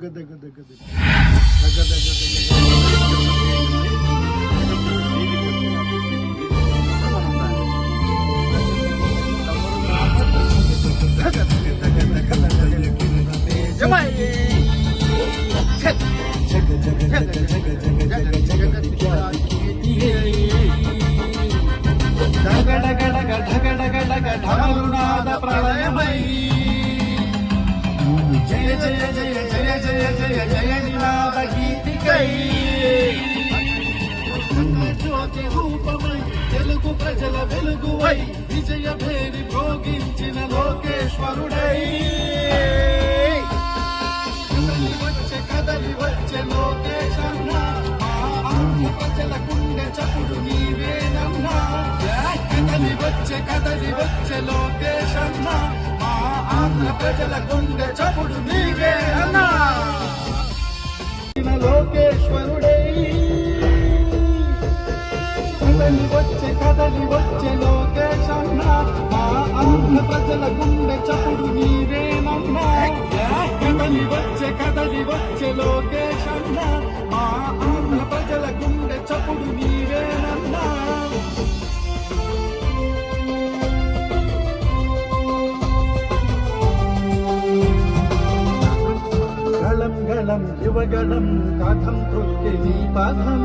దగ్గ దగ్గ దగ్గ దగ్గ దగ్గ దగ్గ ప్రళయమై లోకేశ్వరుడై వచ్చే కదలి వచ్చే లోకేశన్నా మా ప్రజల గుండె చప్పుడు నీవేనన్నా కదలి వచ్చే కదలి వచ్చే లోకేశన్న మా ఆంధ్ర ప్రజల గుండె చప్పుడు నీవేనన్నా లోకేశ్వరుడై. కదలి వచ్చే కదలి వచ్చే లోకేశన్నా ఆంధ్ర ప్రజల గుండె చప్పుడు నీవేనన్నా? కదలి వచ్చే కదలి వచ్చే లోకేశన్నా. మా ఆంధ్ర ప్రజల గుండె చప్పుడు నీవేనన్నా? గళం గళం యువగళం కథం తృప్తి నీ పదం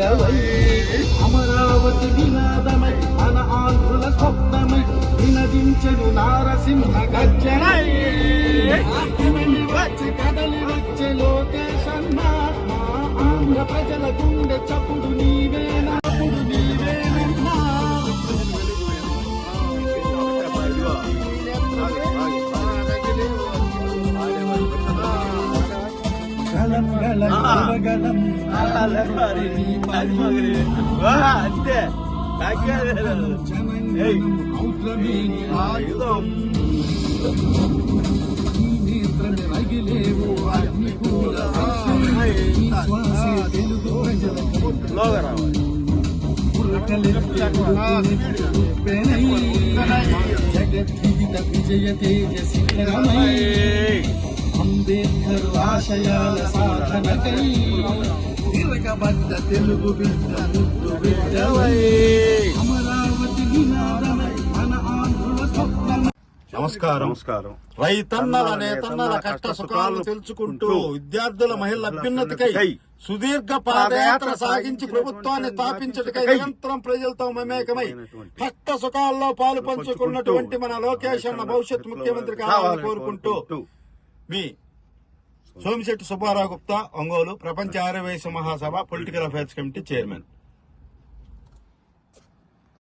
ముద్దు అమరావతి వినాదమై మన ఆంధ్రుల స్వప్నమై వినదించను నారసింహ గర్జనై కదలి వచ్చే కదలి వచ్చే లోకేశన్న మా ఆంధ్ర ప్రజల గుండె చప్పుడు నీ ಮಂಗಳ ಶಿವಗಳಂ ಅಷ್ಟೇ ಅಗಿಲೇವು ಅಗ್ನಿಕೂಲ ಲೋಗರಾವ ಜಗದ್ವಿಜಿತ ವಿಜಯ ತೇಜಸಿ ರಮೈ అంబేద్కర్ ఆశయాల సాధనకై తిరగబడ్డ తెలుగు బిడ్డ ముద్దు బిడ్డవై. అమరావతి నినాదమై మన ఆంధ్రుల స్వప్నమై నమస్కారం. నమస్కారం. రైతన్నల నేతన్నల కష్ట సుఖాలు తెలుసుకుంటూ విద్యార్థుల మహిళల అభ్యున్నతికై సుదీర్ఘ పాదయాత్ర సాగించి ప్రభుత్వాన్ని స్థాపించటకై నిరంతరం ప్రజలతో మమేకమై కష్ట సుఖాల్లో పాలు పంచుకున్నటువంటి మన లోకేష్ అన్న భవిష్యత్ ముఖ్యమంత్రి కావాలని కోరుకుంటూ మీ సోమిశెట్టి సుబ్బారావు గుప్తా ఒంగోలు ప్రపంచ ఆరవేశ మహాసభ పొలిటికల్ అఫైర్స్ కమిటీ చైర్మన్.